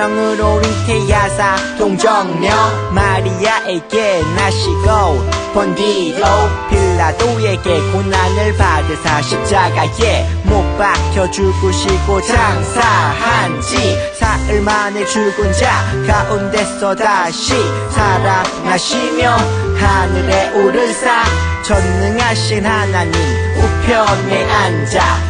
이는 성령으로 잉태하사 동정녀 마리아에게 나시고 본디로 빌라도에게 고난을 받으사 십자가에 못 박혀 죽으시고 장사한 지 사흘 만에 죽은 자 가운데서 다시 살아나시며 하늘에 오르사 전능하신 하나님 우편에 앉아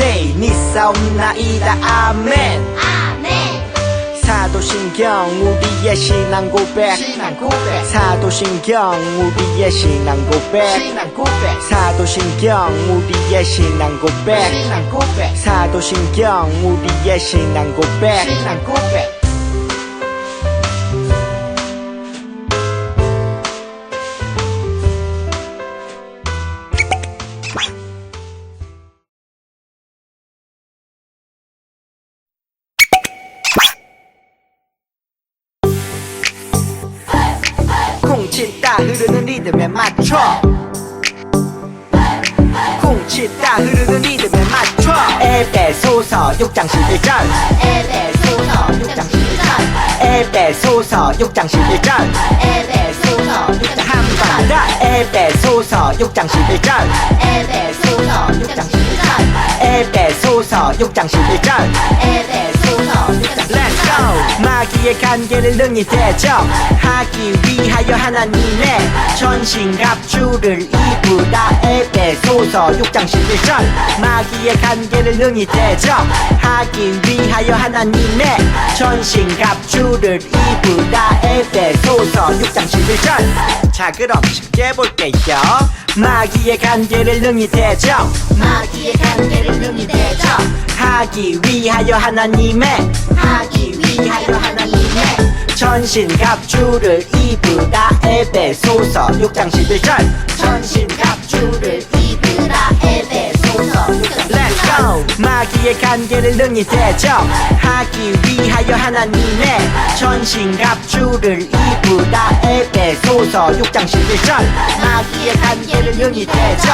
say 믿사옵나이다. 아멘 아멘 사도신경 우리의 신앙 고백. 신앙 고백. 사도신경 우리의 신앙 고백. 신앙 고백. 사도신경 우리의 신앙 고백. 신앙 고백. 사도신경 우리의 신앙 고백. 신앙 고백 리듬에 맞춰. 쿵치다 흐르는 리듬에 맞춰. 에베소서 6장 11절. 에베소서 6장 11절. 에베소서 6장 11절. 에베소서 6장 한번더 에베소서 6장 11절. 에베소서 6장 11절. 에베소서 6장 11절. 에베소서 6장 Let's go 마귀의 관계를 능히 대적하기 위하여 하나님의 전신갑주를 입으라 에베소서 6장 11절. 마귀의 관계를 능히 대적하기 위하여 하나님의 전신갑주를 입으라 에베소서 6장 11절. 자 그럼 쉽게 볼게요 마귀의 관계를 능히 대적. 마귀의 관계를 능히 대적. 하기 위하여 하나님의. 하기 위하여 하나님의. 전신 갑주를 입으라. 에베소서 6장 11절. 전신 갑주를 입으라. 에베소서 6장 Let's go. 마귀의 관계를 능히 대적 하기 위하여 하나님의 전신 갑주를 입으라 에베소서 6장 11절 마귀의 관계를 능히 대적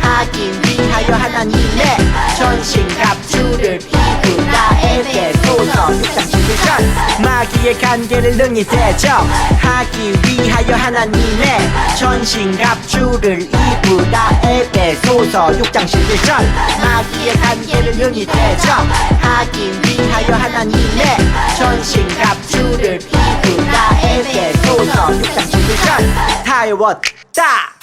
하기 위하여 하나님의 전신 갑주를 입으라 에베소서 6장 11절 마귀의 관계를 능히 대적 하기 위하여 하나님의 전신 갑주를 입으라 에베소서 6장 11절 마귀의 관계를 능히 대적 하기 위하여 하나님의 전신 갑주를 입으 라 에베소서 6장 11절 다 외웠다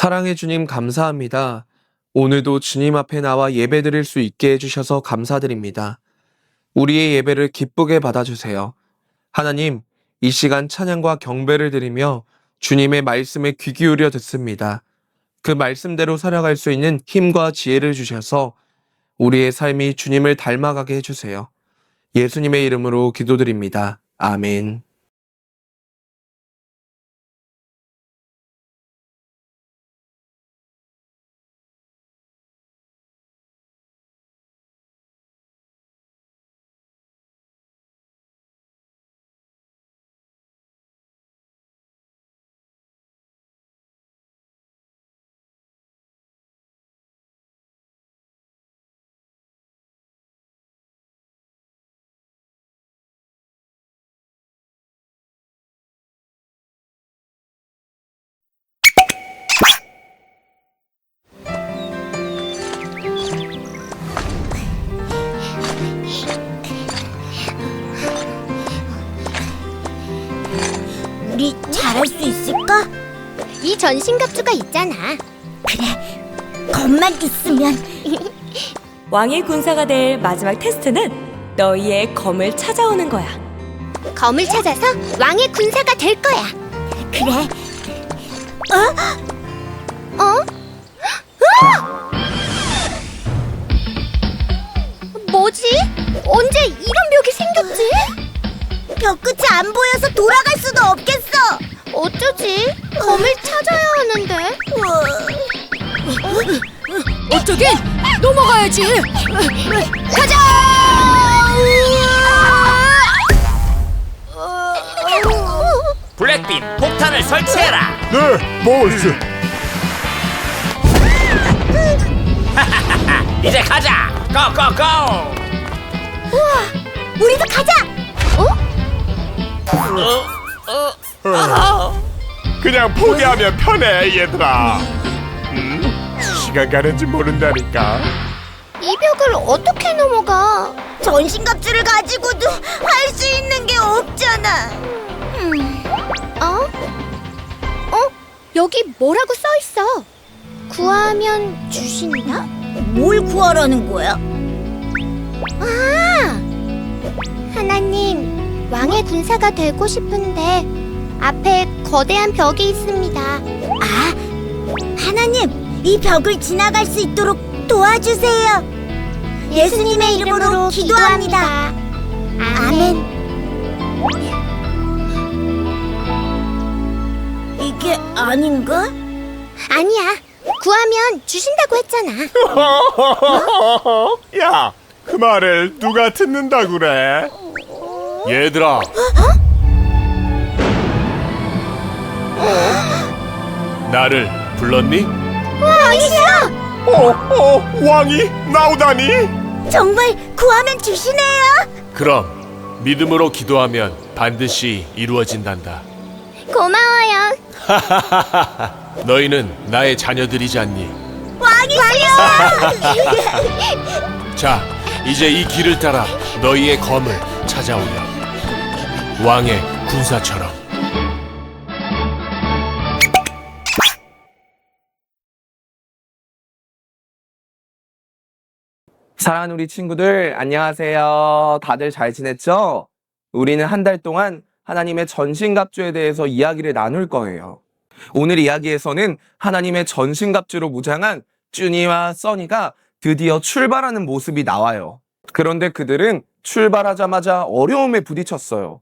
사랑해 주님 감사합니다. 오늘도 주님 앞에 나와 예배 드릴 수 있게 해주셔서 감사드립니다. 우리의 예배를 기쁘게 받아주세요. 하나님, 이 시간 찬양과 경배를 드리며 주님의 말씀에 귀 기울여 듣습니다. 그 말씀대로 살아갈 수 있는 힘과 지혜를 주셔서 우리의 삶이 주님을 닮아가게 해주세요. 예수님의 이름으로 기도드립니다. 아멘. 이 전신갑주가 있잖아. 겁만 있으면 왕의 군사가 될 마지막 테스트는 너희의 검을 찾아오는 거야. 검을 찾아서 왕의 군사가 될 거야. 그래. 어? 어? 뭐지? 언제 이런 벽이 생겼지? 벽 끝이 안 보여서 돌아갈 수도 없겠어. 어쩌지? 검을 찾아야 하는데. 어쩌긴 넘어가야지. 블랙빈 폭탄을 설치해라. 네, 모스. 이제 가자. 고고고. 우리도 가자. 그냥 포기하면 편해, 얘들아. 음, 시간 가는지 모른다니까. 이 벽을 어떻게 넘어가? 전신갑주를 가지고도 할 수 있는 게 없잖아. 어? 어? 여기 뭐라고 써 있어? 구하면 주신다? 뭘 구하라는 거야? 아! 하나님, 왕의 군사가 되고 싶은데 앞에 거대한 벽이 있습니다. 아, 하나님, 이 벽을 지나갈 수 있도록 도와주세요. 예수님의 이름으로 기도합니다. 아멘. 이게 아닌가? 아니야. 구하면 주신다고 했잖아. 야, 그 말을 누가 듣는다 그래? 얘들아. 나를 불렀니? 왕이시여! 어, 어, 왕이 나오다니? 정말 구하면 주시네요. 그럼 믿음으로 기도하면 반드시 이루어진단다. 고마워요. 너희는 나의 자녀들이지 않니? 왕이시여. 자, 이제 이 길을 따라 너희의 검을 찾아오렴. 왕의 군사처럼. 사랑하는 우리 친구들, 안녕하세요. 다들 잘 지냈죠? 우리는 한 달 동안 하나님의 전신갑주에 대해서 이야기를 나눌 거예요. 오늘 이야기에서는 하나님의 전신갑주로 무장한 쭈니와 써니가 드디어 출발하는 모습이 나와요. 그런데 그들은 출발하자마자 어려움에 부딪혔어요.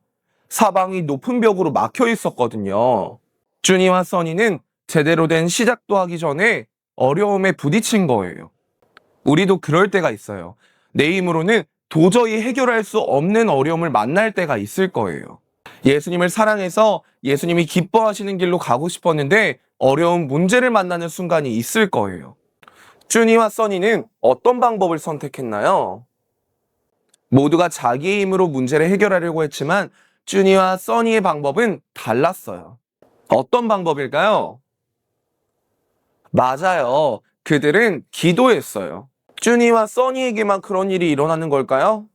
사방이 높은 벽으로 막혀 있었거든요. 쭈니와 써니는 제대로 된 시작도 하기 전에 어려움에 부딪힌 거예요. 우리도 그럴 때가 있어요. 내 힘으로는 도저히 해결할 수 없는 어려움을 만날 때가 있을 거예요. 예수님을 사랑해서 예수님이 기뻐하시는 길로 가고 싶었는데 어려운 문제를 만나는 순간이 있을 거예요. 쭈니와 써니는 어떤 방법을 선택했나요? 모두가 자기의 힘으로 문제를 해결하려고 했지만 쭈니와 써니의 방법은 달랐어요. 어떤 방법일까요? 맞아요. 그들은 기도했어요. 쭈니와 써니에게만 그런 일이 일어나는 걸까요?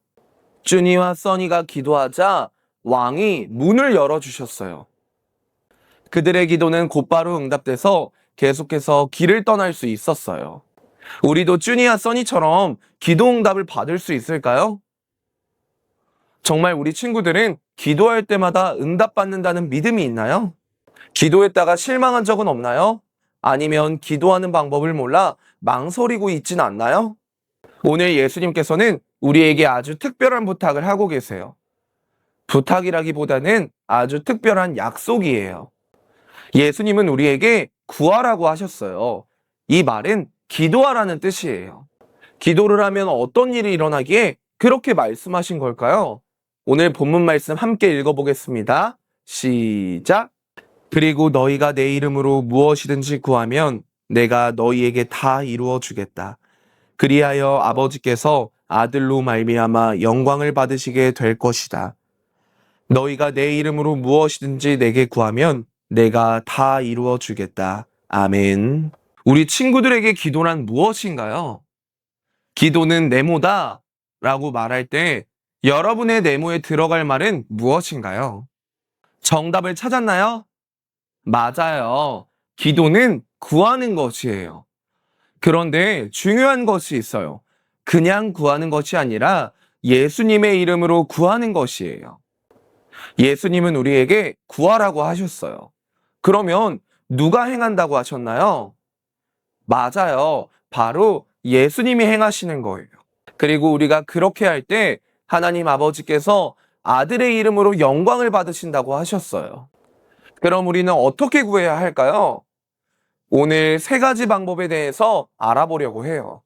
쭈니와 써니가 기도하자 왕이 문을 열어주셨어요. 그들의 기도는 곧바로 응답돼서 계속해서 길을 떠날 수 있었어요. 우리도 쭈니와 써니처럼 기도 응답을 받을 수 있을까요? 정말 우리 친구들은 기도할 때마다 응답받는다는 믿음이 있나요? 기도했다가 실망한 적은 없나요? 아니면 기도하는 방법을 몰라 망설이고 있진 않나요? 오늘 예수님께서는 우리에게 아주 특별한 부탁을 하고 계세요. 부탁이라기보다는 아주 특별한 약속이에요. 예수님은 우리에게 구하라고 하셨어요. 이 말은 기도하라는 뜻이에요. 기도를 하면 어떤 일이 일어나기에 그렇게 말씀하신 걸까요? 오늘 본문 말씀 함께 읽어보겠습니다. 시작. 그리고 너희가 내 이름으로 무엇이든지 구하면 내가 너희에게 다 이루어 주겠다. 그리하여 아버지께서 아들로 말미암아 영광을 받으시게 될 것이다. 너희가 내 이름으로 무엇이든지 내게 구하면 내가 다 이루어 주겠다. 아멘. 우리 친구들에게 기도란 무엇인가요? 기도는 네모다 라고 말할 때 여러분의 네모에 들어갈 말은 무엇인가요? 정답을 찾았나요? 맞아요. 기도는 구하는 것이에요. 그런데 중요한 것이 있어요. 그냥 구하는 것이 아니라 예수님의 이름으로 구하는 것이에요. 예수님은 우리에게 구하라고 하셨어요. 그러면 누가 행한다고 하셨나요? 맞아요. 바로 예수님이 행하시는 거예요. 그리고 우리가 그렇게 할 때 하나님 아버지께서 아들의 이름으로 영광을 받으신다고 하셨어요. 그럼 우리는 어떻게 구해야 할까요? 오늘 세 가지 방법에 대해서 알아보려고 해요.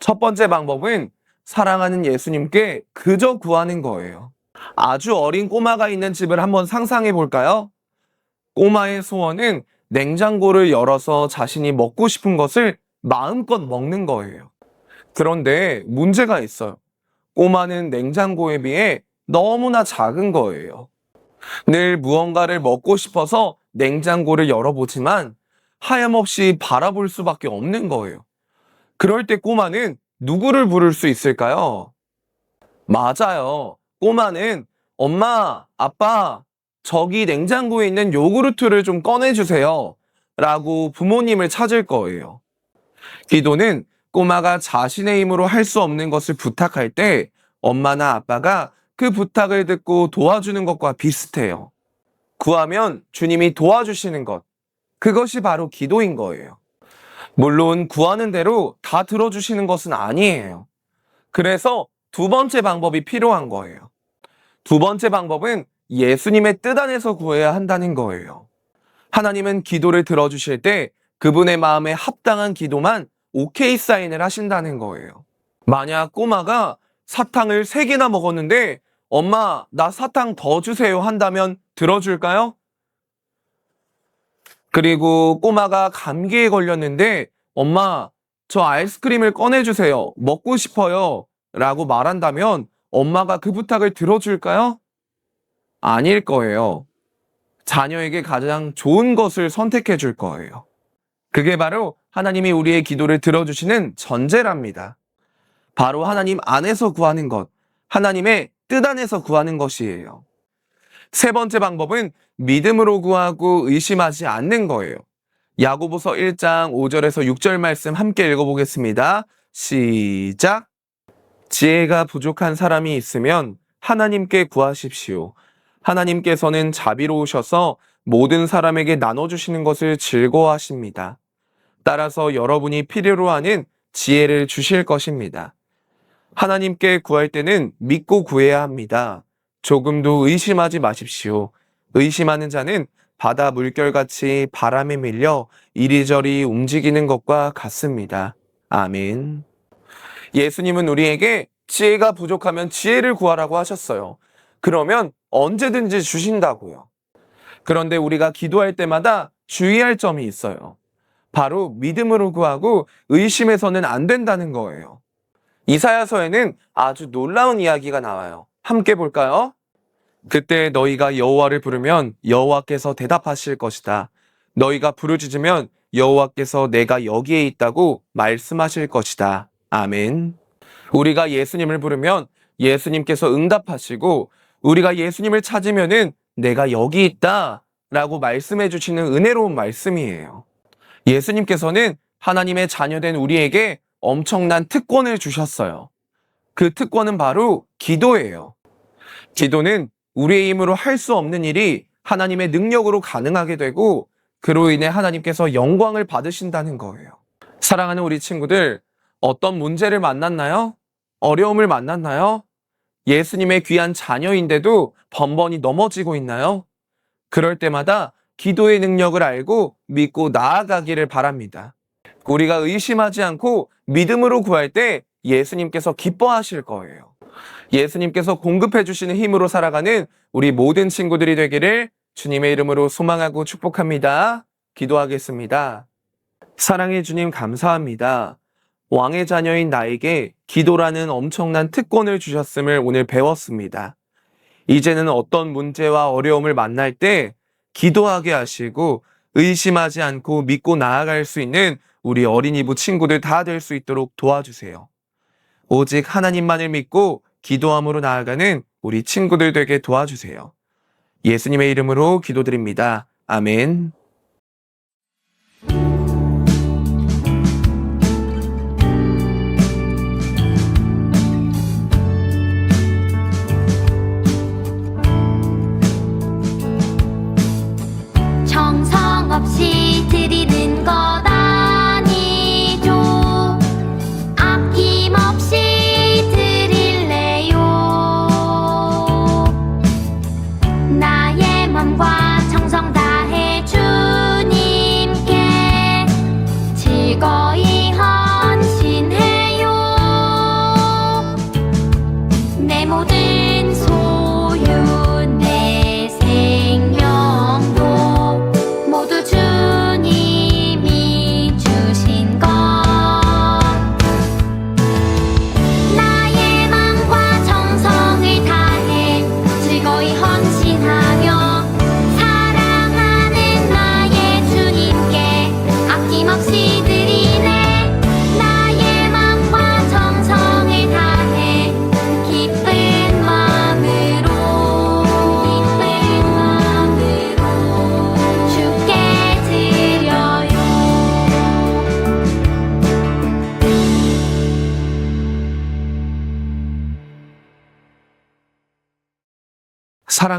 첫 번째 방법은 사랑하는 예수님께 그저 구하는 거예요. 아주 어린 꼬마가 있는 집을 한번 상상해 볼까요? 꼬마의 소원은 냉장고를 열어서 자신이 먹고 싶은 것을 마음껏 먹는 거예요. 그런데 문제가 있어요. 꼬마는 냉장고에 비해 너무나 작은 거예요. 늘 무언가를 먹고 싶어서 냉장고를 열어보지만 하염없이 바라볼 수밖에 없는 거예요. 그럴 때 꼬마는 누구를 부를 수 있을까요? 맞아요. 꼬마는 엄마, 아빠, 저기 냉장고에 있는 요구르트를 좀 꺼내주세요. 라고 부모님을 찾을 거예요. 기도는 꼬마가 자신의 힘으로 할 수 없는 것을 부탁할 때 엄마나 아빠가 그 부탁을 듣고 도와주는 것과 비슷해요. 구하면 주님이 도와주시는 것. 그것이 바로 기도인 거예요. 물론 구하는 대로 다 들어주시는 것은 아니에요. 그래서 두 번째 방법이 필요한 거예요. 두 번째 방법은 예수님의 뜻 안에서 구해야 한다는 거예요. 하나님은 기도를 들어주실 때 그분의 마음에 합당한 기도만 오케이 사인을 하신다는 거예요. 만약 꼬마가 사탕을 세개나 먹었는데 엄마, 나 사탕 더 주세요 한다면 들어줄까요? 그리고 꼬마가 감기에 걸렸는데 엄마, 저 아이스크림을 꺼내주세요. 먹고 싶어요. 라고 말한다면 엄마가 그 부탁을 들어줄까요? 아닐 거예요. 자녀에게 가장 좋은 것을 선택해 줄 거예요. 그게 바로 하나님이 우리의 기도를 들어주시는 전제랍니다. 바로 하나님 안에서 구하는 것, 하나님의 뜻 안에서 구하는 것이에요. 세 번째 방법은 믿음으로 구하고 의심하지 않는 거예요. 야고보서 1장 5절에서 6절 말씀 함께 읽어보겠습니다. 시작. 지혜가 부족한 사람이 있으면 하나님께 구하십시오. 하나님께서는 자비로우셔서 모든 사람에게 나눠주시는 것을 즐거워하십니다. 따라서 여러분이 필요로 하는 지혜를 주실 것입니다. 하나님께 구할 때는 믿고 구해야 합니다. 조금도 의심하지 마십시오. 의심하는 자는 바다 물결같이 바람에 밀려 이리저리 움직이는 것과 같습니다. 아멘. 예수님은 우리에게 지혜가 부족하면 지혜를 구하라고 하셨어요. 그러면 언제든지 주신다고요. 그런데 우리가 기도할 때마다 주의할 점이 있어요. 바로 믿음으로 구하고 의심해서는 안 된다는 거예요. 이사야서에는 아주 놀라운 이야기가 나와요. 함께 볼까요? 그때 너희가 여호와를 부르면 여호와께서 대답하실 것이다. 너희가 부르짖으면 여호와께서 내가 여기에 있다고 말씀하실 것이다. 아멘. 우리가 예수님을 부르면 예수님께서 응답하시고 우리가 예수님을 찾으면은 내가 여기 있다 라고 말씀해 주시는 은혜로운 말씀이에요. 예수님께서는 하나님의 자녀된 우리에게 엄청난 특권을 주셨어요. 그 특권은 바로 기도예요. 기도는 우리의 힘으로 할 수 없는 일이 하나님의 능력으로 가능하게 되고 그로 인해 하나님께서 영광을 받으신다는 거예요. 사랑하는 우리 친구들, 어떤 문제를 만났나요? 어려움을 만났나요? 예수님의 귀한 자녀인데도 번번이 넘어지고 있나요? 그럴 때마다 기도의 능력을 알고 믿고 나아가기를 바랍니다. 우리가 의심하지 않고 믿음으로 구할 때 예수님께서 기뻐하실 거예요. 예수님께서 공급해 주시는 힘으로 살아가는 우리 모든 친구들이 되기를 주님의 이름으로 소망하고 축복합니다. 기도하겠습니다. 사랑해 주님 감사합니다. 왕의 자녀인 나에게 기도라는 엄청난 특권을 주셨음을 오늘 배웠습니다. 이제는 어떤 문제와 어려움을 만날 때 기도하게 하시고 의심하지 않고 믿고 나아갈 수 있는 우리 어린이부 친구들 다 될 수 있도록 도와주세요. 오직 하나님만을 믿고 기도함으로 나아가는 우리 친구들 되게 도와주세요. 예수님의 이름으로 기도드립니다. 아멘.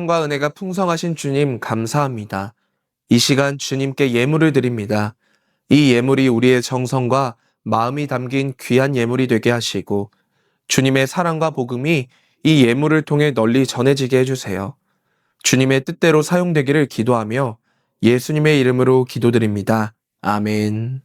사랑과 은혜가 풍성하신 주님 감사합니다. 이 시간 주님께 예물을 드립니다. 이 예물이 우리의 정성과 마음이 담긴 귀한 예물이 되게 하시고 주님의 사랑과 복음이 이 예물을 통해 널리 전해지게 해주세요. 주님의 뜻대로 사용되기를 기도하며 예수님의 이름으로 기도드립니다. 아멘.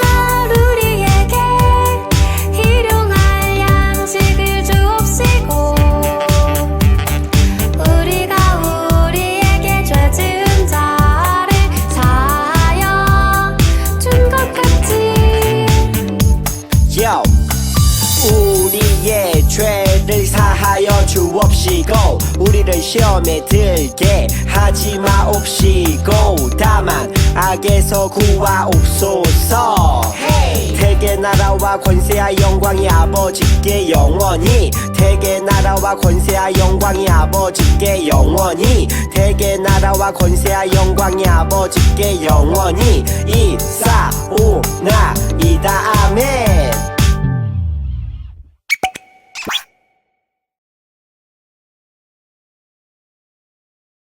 시험에 들게 하지 마옵시고 다만 악에서 구하옵소서. 대개 나라와 권세와 영광이 아버지께 영원히 대개 나라와 권세와 영광이 아버지께 영원히 대개 나라와 권세와 영광이 아버지께 영원히. 이사오나이다 아멘